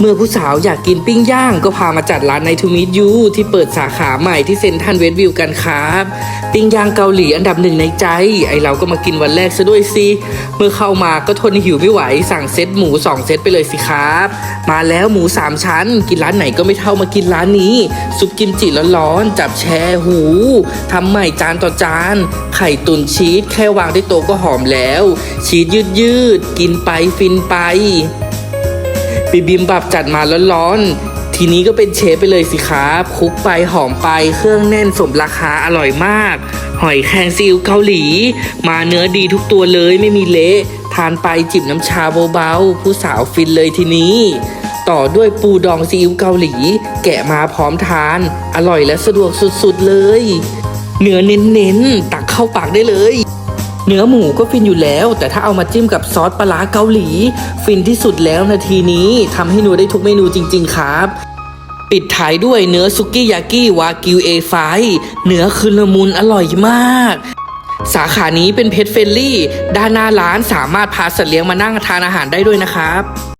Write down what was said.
เมื่อผู้สาวอยากกินปิ้งย่างก็พามาจัดร้านในทูมิทยูที่เปิดสาขาใหม่ที่เซ็นทรัลเวสต์วิวกันครับ ปิ้งย่างเกาหลีอันดับหนึ่งในใจ ไอเราก็มากินวันแรกซะด้วยสิเมื่อเข้ามาก็ทนหิวไม่ไหว สั่งเซตหมู2เซตไปเลยสิครับ มาแล้วหมู 3 ชั้น กินร้านไหนก็ไม่เท่ามากินร้านนี้ ซุปกิมจิร้อนๆจับแชหูทำใหม่จานต่อจาน ไข่ตุนชีสแค่วางที่โต๊ะก็หอมแล้ว ชีสยืดๆกินไปฟินไป บิบิมบับจัดมาร้อนๆ ทีนี้ก็เป็นเชฟไปเลยสิครับคุกไปหอมไปเครื่องแน่นสมราคาอร่อยมาก หอยแครงซีอิ๊วเกาหลี มาเนื้อดีทุกตัวเลยไม่มีเละ ทานไปจิบน้ำชาเบาๆ ผู้สาวฟินเลยทีนี้ ต่อด้วยปูดองซีอิ๊วเกาหลี แกะมาพร้อมทาน อร่อยและสะดวกสุดๆเลย เนื้อเน้นๆตักเข้าปากได้เลย เนื้อหมูก็ฟินอยู่แล้ว แต่ถ้าเอามาจิ้มกับซอสปลาร้าเกาหลี ฟินที่สุดแล้วนาทีนี้ทำให้หนูได้ทุกเมนูจริง ๆ ครับปิดท้ายด้วยเนื้อซุกี้ยากิวากิวเอไฟเนื้อคือละมุนอร่อยมาก สาขานี้เป็นเพจเฟลลี่ ด้านหน้าร้านสามารถพาสัตว์เลี้ยงมานั่งทานอาหารได้ด้วยนะครับ